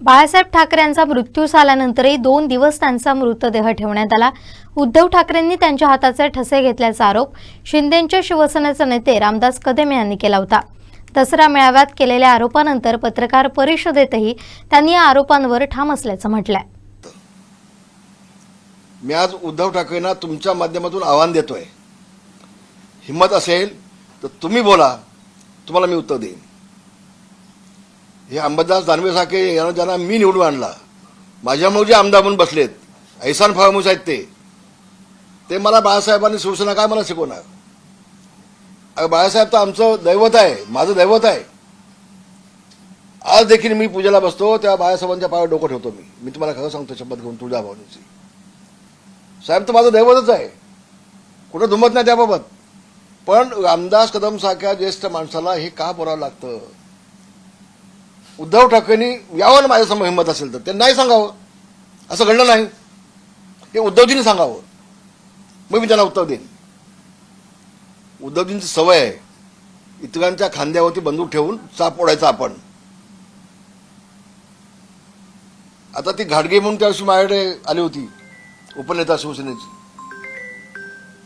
बाळासाहेब ठाकरेंचा मृत्यू झाल्यानंतरही दोन दिवस त्यांचा मृतदेह ठेवण्यात आला. उद्धव ठाकरेंनी त्यांच्या हाताचे ठसे घेतल्याचा आरोप शिंदेंच्या शिवसेनेचे नेते रामदास कदम यांनी केला होता. दसरा मेळाव्यात केलेल्या आरोपानंतर पत्रकार परिषदेतही त्यांनी या आरोपांवर ठाम असल्याचं म्हटलंय. मी आज उद्धव ठाकरेंना तुमच्या माध्यमातून आव्हान देतोय. हिंमत असेल तर तुम्ही बोला. तुम्हाला मी उत्तर देईन. हे अंबादास दानवेसारखे यांना ज्यांना मी निवडून आणला. माझ्यामुळे जे आमदार म्हणून बसलेत. ऐसान फळमुस आहेत ते. ते मला बाळासाहेबांनी सूचना काय मला शिकवणार? अरे बाळासाहेब तर आमचं दैवत आहे. माझं दैवत आहे. आज देखील मी पूजेला बसतो तेव्हा बाळासाहेबांच्या पायावर डोकं ठेवतो मी. मी तुम्हाला खरं सांगतो शपथ घेऊन तुझ्या भावनेची साहेब तर माझं दैवतच आहे. कुठं दुमत नाही त्याबाबत. पण रामदास कदम सारख्या ज्येष्ठ माणसाला हे का बोलावं लागतं? उद्धव ठाकरेंनी यावं ना माझ्यासमोर हिंमत असेल तर. ते नाही सांगावं. असं घडलं नाही. हे उद्धवजींनी सांगावं. मग मी त्यांना उत्तर देईन. उद्धवजींची सवय आहे. इतरांच्या खांद्यावरती बंदूक ठेवून चाप ओढायचा आपण. आता ती घाडगे म्हणून त्या दिवशी माझ्याकडे आली होती उपनेता शिवसेनेची.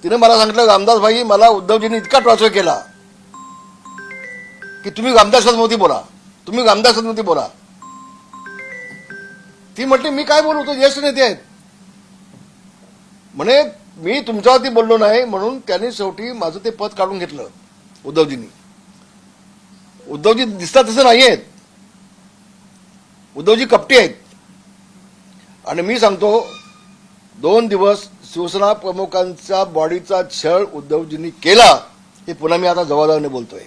तिने मला सांगितलं रामदास भाई मला उद्धवजींनी इतका ट्रॉन्सफर केला की तुम्ही रामदास मोदी बोला. तुम्ही रामदासांमध्ये बोला. ती म्हटली मी काय बोलू? तो ज्येष्ठ नेते आहेत. म्हणे मी तुमच्यावरती बोललो नाही म्हणून त्यांनी शेवटी माझं ते पद काढून घेतलं उद्धवजींनी. उद्धवजी दिसतात तसं नाही आहेत. उद्धवजी कपटी आहेत. आणि मी सांगतो दोन दिवस शिवसेना प्रमुखांचा बॉडीचा छळ उद्धवजींनी केला हे पुन्हा मी आता जबाबदारीने बोलतोय.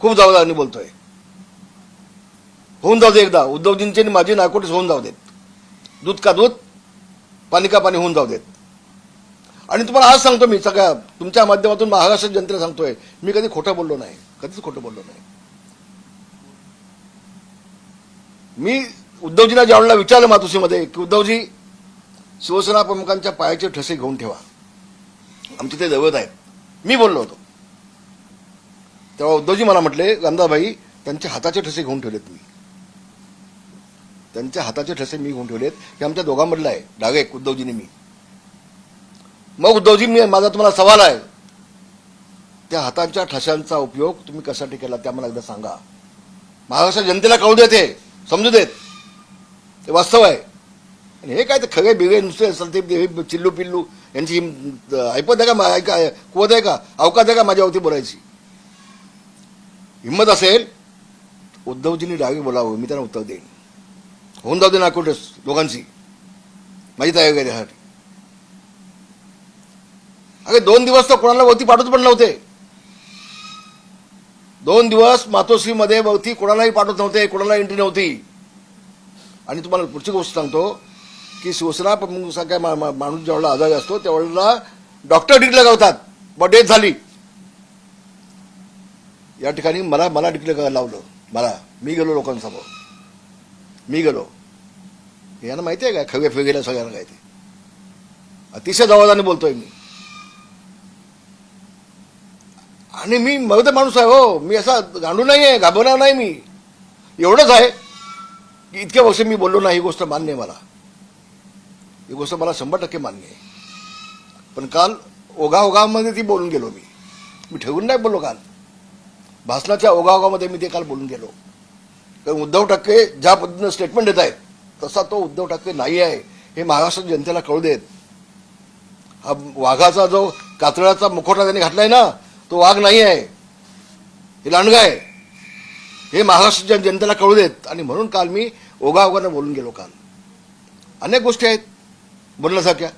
खूप जबाबदारीने बोलतोय. होऊन जाऊ दे एकदा. उद्धवजींचे आणि माझी नायकोटीस होऊन जाऊ देत. दूध का दूध? पाणी का पाणी होऊन जाऊ देत. आणि तुम्हाला आज सांगतो मी सगळ्या तुमच्या माध्यमातून महाराष्ट्र जनतेला सांगतोय मी कधी खोटं बोललो नाही. कधीच खोटं बोललो नाही. मी उद्धवजींना ज्यावेळेला विचारलं मातुसीमध्ये की उद्धवजी शिवसेना प्रमुखांच्या पायाचे ठसे घेऊन ठेवा. आमचे ते दैवत आहेत. मी बोललो होतो. तेव्हा उद्धवजी मला म्हटले रामदाबाई त्यांच्या हाताचे ठसे घेऊन ठेवलेत मी. त्यांच्या हाताचे ठसे मी घेऊन ठेवलेत. हे आमच्या दोघांमधलं आहे. डागेक उद्धवजीने मी. मग उद्धवजी मी माझा तुम्हाला सवाल आहे. त्या हातांच्या ठशांचा उपयोग तुम्ही कशासाठी केला त्या मला एकदा सांगा. महाराष्ट्र जनतेला कळू देत. हे समजू देत. ते वास्तव आहे. आणि हे काय ते खगे बिगे नुसते असेल ते चिल्लू पिल्लू यांची ऐपत आहे का? ऐका कुवत आहे का? अवकात आहे का? माझ्यावरती बोलायची. हिंमत असेल उद्धवजींनी डावी बोलावं मी त्यांना उत्तर देईन. होऊन जाऊ दे ना कुठंच दोघांची माहीत आहे आहे त्यासाठी अगं दोन दिवस तर कोणाला वरती पाठवत पण नव्हते दोन दिवस मातोश्रीमध्ये वरती कोणालाही पाठवत नव्हते कोणाला एंट्री नव्हती आणि तुम्हाला पुढची गोष्ट सांगतो की शिवसेना प्रमुखासारख्या मा- मा- माणूस ज्यावेळेला आजारी असतो त्यावेळेला डॉक्टर डिक्लेअर करतात बट डेथ झाली या ठिकाणी मला मला डिक्लेअर करायला लावलं मला मी गेलो लोकांसमोर मी गेलो यांना माहिती आहे का? खगे फेगेला सगळ्यांना काय ते? अतिशय जबाबदारीने बोलतोय मी. आणि मी मग माणूस आहे हो. मी असा गांडू नाही आहे घाबरणार नाही मी. एवढंच आहे. की इतक्या वर्ष मी बोललो नाही ही गोष्ट मान्य आहे मला. ही गोष्ट मला शंभर टक्के मान्य आहे. पण काल ओघाओघामध्ये ती बोलून गेलो मी. मी ठेवून नाही बोललो काल. भाषणाच्या ओघाओघामध्ये मी ते काल बोलून गेलो. कारण उद्धव ठाकरे ज्या पद्धतीनं स्टेटमेंट देत आहेत तसा तो उद्धव ठाकरे नाही आहे हे महाराष्ट्र जनतेला कळू देत. हा वाघाचा जो कातळाचा मुखोटा त्यांनी घातलाय ना तो वाघ नाही आहे. हे लांडगा आहे. हे महाराष्ट्राच्या जनतेला कळू देत. आणि म्हणून काल मी ओघाओघानं बोलून गेलो काल. अनेक गोष्टी आहेत बोलण्यासारख्या.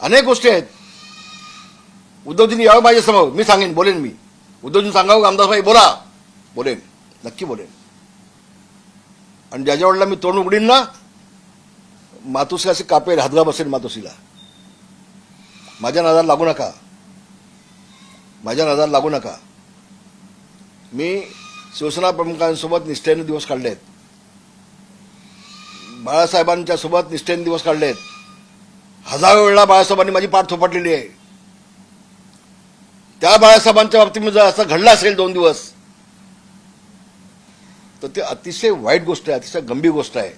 अनेक गोष्टी आहेत. उद्धवजींनी यावं माझ्यासमोर. मी सांगेन बोलेन मी. उद्धवजी सांगावं रामदासभाई बोला. बोलेन. नक्की बोलेन. आणि ज्याच्या वेळेला मी तोंड उघडीन ना मातोश्री असे कापेल हादगा बसेल मातोश्रीला. माझ्या नादाला लागू नका. माझ्या नादाला लागू नका. मी शिवसेना प्रमुखांसोबत निष्ठेने दिवस काढले आहेत बाळासाहेबांच्या सोबत निष्ठेने दिवस काढले आहेत हजारो वेळा बाळासाहेबांनी माझी पाठ थोपटलेली आहे. त्या बाळासाहेबांच्या बाबतीत जर असं घडलं असेल दोन दिवस तर ते अतिशय वाईट गोष्ट आहे अतिशय गंभीर गोष्ट आहे.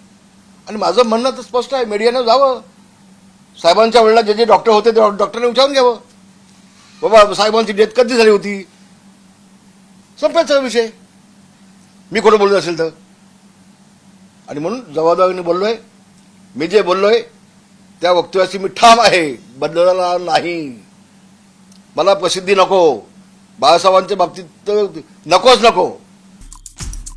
आणि माझं म्हणणं तर स्पष्ट आहे मीडियानं जावं. साहेबांच्या वेळेला जे जे डॉक्टर होते ते डॉक्टरने विचारून घ्यावं. बाबा साहेबांची डेथ कधी झाली होती? संपायचा विषय. मी कोणी बोलत असेल तर? आणि म्हणून जबाबदारीने बोललोय. मी जे बोललोय त्या वक्तव्याची मी ठाम आहे. बदलणार नाही. मला प्रसिद्धी नको. बाळासाहेबांच्या बाबतीत तर नकोच नको.